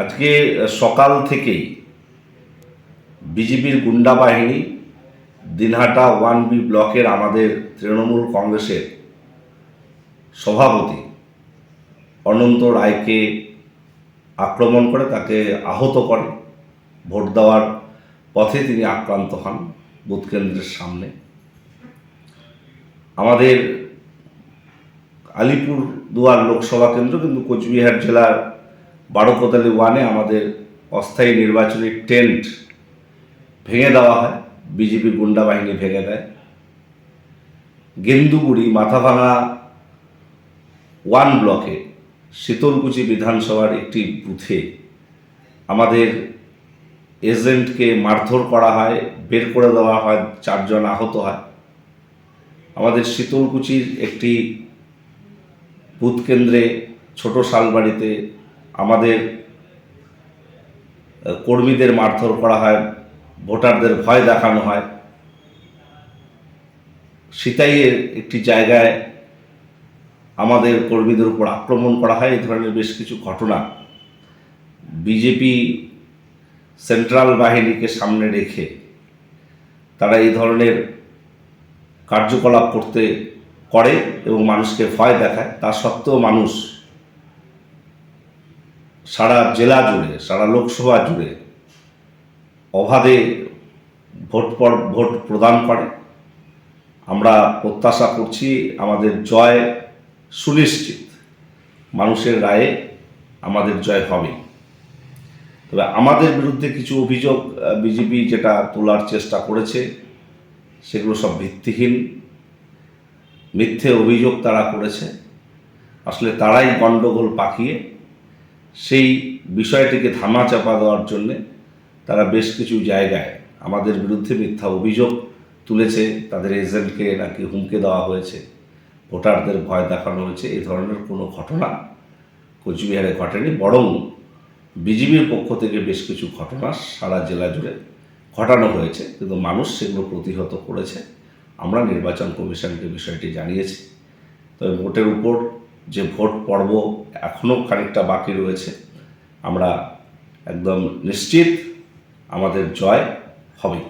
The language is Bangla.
আজকে সকাল থেকেই বিজেপির গুন্ডা বাহিনী দিনহাটা ওয়ান বি ব্লকের আমাদের তৃণমূল কংগ্রেসের সভাপতি অনন্ত রায়কে আক্রমণ করে, তাকে আহত করে। ভোট দেওয়ার পথে তিনি আক্রান্ত হন বুথ কেন্দ্রের সামনে। আমাদের আলিপুর দুয়ার লোকসভা কেন্দ্র, কিন্তু কোচবিহার জেলার বারোকোতালি ওয়ানে আমাদের অস্থায়ী নির্বাচনী টেন্ট ভেঙে দেওয়া হয়, বিজেপি গুন্ডা বাহিনী ভেঙে দেয়। গেন্দুগুড়ি মাথাভাঙা ওয়ান ব্লকে শীতলকুচি বিধানসভার একটি বুথে আমাদের এজেন্টকে মারধর করা হয়, বের করে দেওয়া হয়, চারজন আহত হয়। আমাদের শীতলকুচির একটি বুথ কেন্দ্রে ছোট শালবাড়িতে আমাদের কর্মীদের মারধর করা হয়, ভোটারদের ভয় দেখানো হয়। সিতাইয়ের একটি জায়গায় আমাদের কর্মীদের উপর আক্রমণ করা হয়, এই ধরনের বেশ কিছু ঘটনা বিজেপি সেন্ট্রাল বাহিনীকে সামনে রেখে তারা এই ধরনের কার্যকলাপ করতে করে এবং মানুষকে ভয় দেখায়। তা সত্ত্বেও মানুষ সারা জেলা জুড়ে, সারা লোকসভা জুড়ে অবাধে ভোট পর, ভোট প্রদান করে। আমরা প্রত্যাশা করছি আমাদের জয় সুনিশ্চিত। মানুষের রায়ে আমাদের জয় হবে। তবে আমাদের বিরুদ্ধে কিছু অভিযোগ বিজেপি যেটা তোলার চেষ্টা করেছে, সেগুলো সব ভিত্তিহীন। মিথ্যে অভিযোগ তারা করেছে। আসলে তারাই গণ্ডগোল পাকিয়ে সেই বিষয়টিকে ধামাচাপা দেওয়ার জন্যে তারা বেশ কিছু জায়গায় আমাদের বিরুদ্ধে মিথ্যা অভিযোগ তুলেছে। তাদের এজেন্টকে নাকি হুমকে দেওয়া হয়েছে। ভোটারদের ভয় দেখানো হয়েছে। এই ধরনের কোনো ঘটনা কোচবিহারে ঘটেনি। বরং বিজেপির পক্ষ থেকে বেশ কিছু ঘটনা সারা জেলা জুড়ে ঘটানো হয়েছে। কিন্তু মানুষ সেগুলো প্রতিহত করেছে। আমরা নির্বাচন কমিশনকে বিষয়টি জানিয়েছি। তবে ভোটের উপর যে ভোট পর্ব এখনও খানিকটা বাকি রয়েছে আমরা একদম নিশ্চিত আমাদের জয় হবে